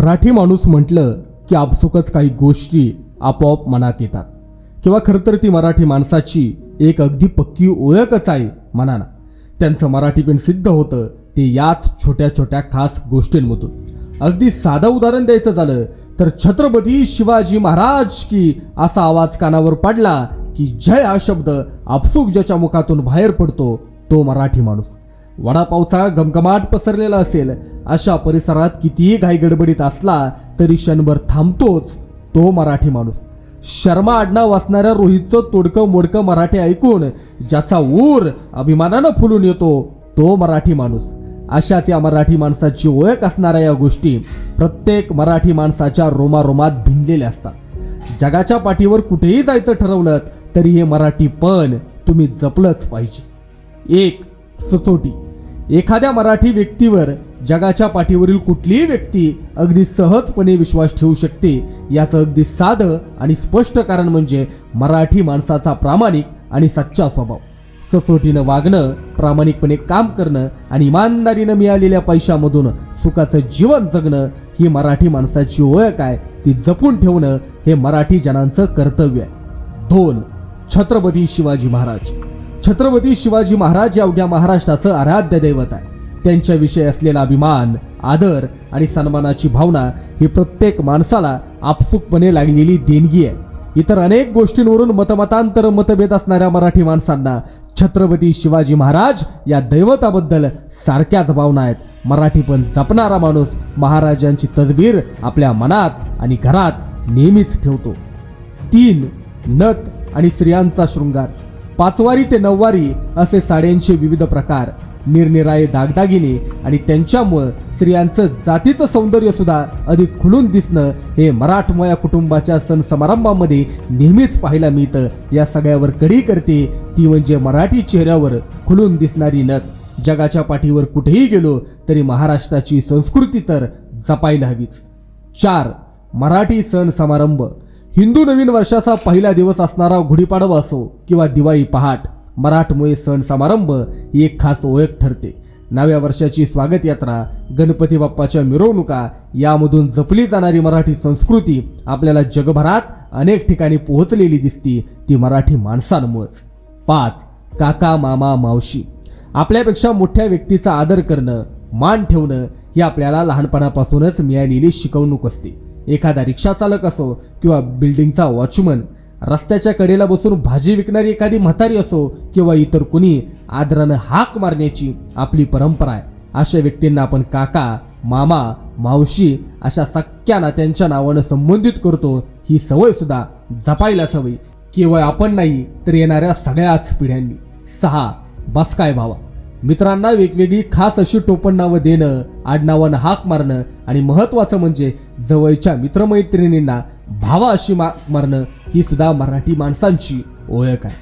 मराठी माणूस म्हटलं की आपसुकच काही गोष्टी आपोआप मनात येतात. किंवा खरं तर ती मराठी माणसाची एक अगदी पक्की ओळखच आहे म्हणा ना त्यांचं मराठीपण सिद्ध होतं ते याच छोट्या छोट्या खास गोष्टींमधून. अगदी साधं उदाहरण द्यायचं झालं तर छत्रपती शिवाजी महाराज की असा आवाज कानावर पडला की जय हा शब्द आपसूक ज्याच्या मुखातून बाहेर पडतो तो मराठी माणूस. वडापावचा गमगमाट पसरलेला असेल अशा परिसरात कितीही घाई गडबडीत असला तरी क्षणभर थांबतोच तो मराठी माणूस. शर्मा आडनाव असणाऱ्या रोहितचं तोडकं मोडकं मराठी ऐकून ज्याचा ऊर अभिमानानं फुलून येतो तो मराठी माणूस. अशाच या मराठी माणसाची ओळख असणाऱ्या या गोष्टी प्रत्येक मराठी माणसाच्या रोमारोमात भिनलेल्या असतात. जगाच्या पाठीवर कुठेही जायचं ठरवलं तरी हे मराठी पण तुम्ही जपलंच पाहिजे. एक सचोटी. एखाद्या मराठी व्यक्तीवर जगाच्या पाठीवरील कुठलीही व्यक्ती अगदी सहजपणे विश्वास ठेवू शकते याचं अगदी साधं आणि स्पष्ट कारण म्हणजे मराठी माणसाचा प्रामाणिक आणि सच्चा स्वभाव. सचोटीनं वागणं प्रामाणिकपणे काम करणं आणि इमानदारीनं मिळालेल्या पैशामधून सुखाचं जीवन जगणं ही मराठी माणसाची ओळख आहे. ती जपून ठेवणं हे मराठी जनांचं कर्तव्य आहे. दोन छत्रपती शिवाजी महाराज. छत्रपती शिवाजी महाराज या अवघ्या महाराष्ट्राचं आराध्य दैवत आहे. त्यांच्याविषयी असलेला अभिमान आदर आणि सन्मानाची भावना ही प्रत्येक माणसाला आपसुकपणे लागलेली देणगी आहे. इतर अनेक गोष्टींवरून मतमतांतर मतभेद असणाऱ्या मराठी माणसांना छत्रपती शिवाजी महाराज या दैवताबद्दल सारख्याच भावना आहेत. मराठी पण जपणारा माणूस महाराजांची तजबीर आपल्या मनात आणि घरात नेहमीच ठेवतो. तीन नथ आणि स्त्रियांचा शृंगार. पाचवारी ते नऊवारी असे साड्यांचे विविध प्रकार. निरनिराळे दागदागिने आणि त्यांच्यामुळं स्त्रियांचं जातीचं सौंदर्य सुद्धा अधिक खुलून दिसणं हे मराठमोया कुटुंबाच्या सण समारंभामध्ये नेहमीच पाहायला मिळतं. या सगळ्यावर कडी करते ती म्हणजे मराठी चेहऱ्यावर खुलून दिसणारी नथ. जगाच्या पाठीवर कुठेही गेलो तरी महाराष्ट्राची संस्कृती तर जपायला हवीच. चार मराठी सण समारंभ. हिंदू नवीन वर्षाचा पहिला दिवस असणारा गुढीपाडवा असो किंवा दिवाळी पहाट मराठमोळे सण समारंभ ही एक खास ओळख ठरते. नव्या वर्षाची स्वागत यात्रा गणपती बाप्पाच्या मिरवणुका यामधून जपली जाणारी मराठी संस्कृती आपल्याला जगभरात अनेक ठिकाणी पोहोचलेली दिसती ती मराठी माणसांमुळेच. पाच काका मामा मावशी. आपल्यापेक्षा मोठ्या व्यक्तीचा आदर करणं मान ठेवणं ही आपल्याला लहानपणापासूनच मिळालेली शिकवणूक असते. एखादा रिक्षा चालक असो किंवा बिल्डिंगचा वॉचमन रस्त्याच्या कडेला बसून भाजी विकणारी एखादी म्हातारी असो किंवा इतर कुणी आदरानं हाक मारण्याची आपली परंपरा आहे. अशा व्यक्तींना आपण काका मामा मावशी अशा सख्या नात्यांच्या नावानं संबोधित करतो. ही सवय सुद्धा जपायलाच हवी. केवळ आपण नाही तर येणाऱ्या सगळ्याच पिढ्यांनी. सहा बस काय भावा? मित्रांना वेगवेगळी खास अशी टोपण नावं देणं आडनावानं हाक मारणं आणि महत्त्वाचं म्हणजे जवळच्या मित्रमैत्रिणींना भावा अशी माक मारणं ही सुद्धा मराठी माणसांची ओळख आहे.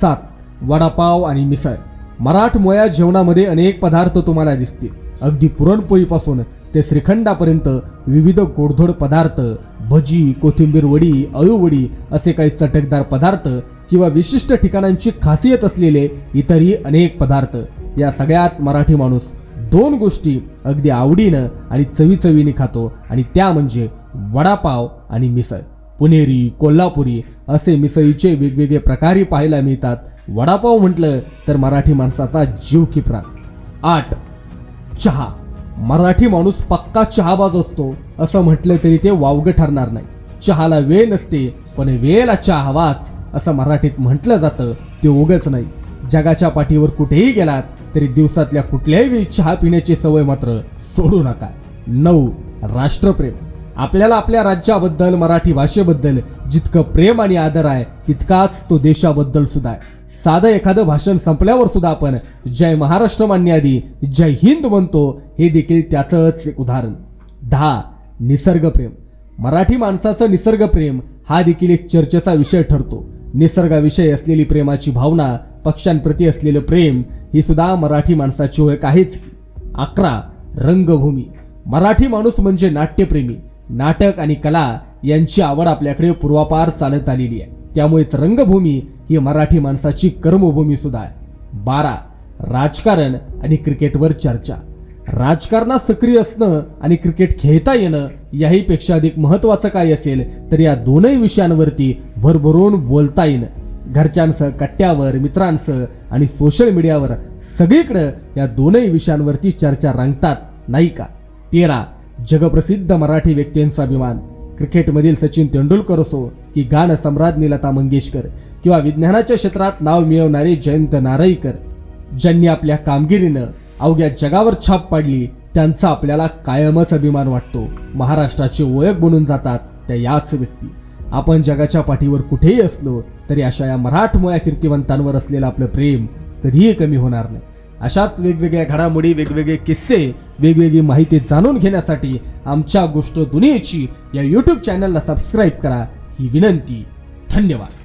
सात वडापाव आणि मिसळ. मराठमोया जेवणामध्ये अनेक पदार्थ तुम्हाला दिसतील. अगदी पुरणपोळीपासून ते श्रीखंडापर्यंत विविध गोडधोड पदार्थ भजी कोथिंबीर वडी अळूवडी असे काही चटकदार पदार्थ किंवा विशिष्ट ठिकाणांची खासियत असलेले इतरही अनेक पदार्थ. या सगळ्यात मराठी माणूस दोन गोष्टी अगदी आवडीनं आणि चवीचवीने खातो. आणि त्या म्हणजे वडापाव आणि मिसळ. पुणेरी कोल्हापुरी असे मिसळीचे वेगवेगळे प्रकारही पाहायला मिळतात. वडापाव म्हटलं तर मराठी माणसाचा जीव की प्राण आठ चहा. मराठी माणूस पक्का चहाबाज असतो. असं म्हटलं तरी ते वावगं ठरणार नाही. चहाला वेळ नसते पण वेळेला चहा हवाच असं मराठीत म्हटलं जातं. ते उगच नाही. जगाच्या पाठीवर कुठेही गेलात तरी दिवसातल्या कुठल्याही वेळी चहा पिण्याची सवय मात्र सोडू नका. नऊ राष्ट्रप्रेम. आपल्याला आपल्या राज्याबद्दल मराठी भाषेबद्दल जितकं प्रेम आणि आदर आहे तितकाच तो देशाबद्दल सुद्धा आहे. साधं एखादं भाषण संपल्यावर सुद्धा आपण जय महाराष्ट्र मान्यादी जय हिंद म्हणतो हे देखील त्याचंच एक उदाहरण. दहा निसर्गप्रेम. मराठी माणसाचं निसर्गप्रेम हा देखील एक चर्चेचा विषय ठरतो. निसर्गाविषयी असलेली प्रेमाची भावना पक्ष्यांप्रती असलेलं प्रेम ही सुद्धा मराठी माणसाची ओळख आहेच की. अकरा. रंगभूमी. मराठी माणूस म्हणजे नाट्यप्रेमी. नाटक आणि कला यांची आवड आपल्याकडे पूर्वापार चालत आलेली आहे. त्यामुळेच रंगभूमी ही मराठी माणसाची कर्मभूमी सुद्धा आहे. बारा. राजकारण आणि क्रिकेटवर चर्चा. राजकारणात सक्रिय असणं आणि क्रिकेट खेळता येणं याहीपेक्षा अधिक महत्त्वाचं काय असेल तर या दोनही विषयांवरती भरभरून बोलता येईन घरच्यांसह कट्ट्यावर मित्रांसह आणि सोशल मीडियावर सगळीकडं या दोनही विषयांवरती चर्चा रंगतात नाही का? तेरा जगप्रसिद्ध मराठी व्यक्तींचा अभिमान. क्रिकेटमधील सचिन तेंडुलकर असो की गान सम्राज्ञी लता मंगेशकर किंवा विज्ञानाच्या क्षेत्रात नाव मिळवणारे जयंत नारळीकर ज्यांनी आपल्या कामगिरीनं अवघ्या जगावर छाप पाडली त्यांचा आपल्याला कायमच अभिमान वाटतो. महाराष्ट्राची ओळख बनून जातात त्या याच व्यक्ती. आपण जगाच्या पाठीवर कुठेही असलो तरी अशा या मराठमोळ्या कीर्तिवंतांवर असलेलं आपलं प्रेम कधीही कमी होणार नाही. अशाच वेगवेगळ्या घडामोडी वेगवेगळे किस्से वेगवेगळी माहिती जाणून घेण्यासाठी आमच्या गोष्ट दुनियेची या यूट्यूब चॅनलला सबस्क्राईब करा. ही विनंती. धन्यवाद.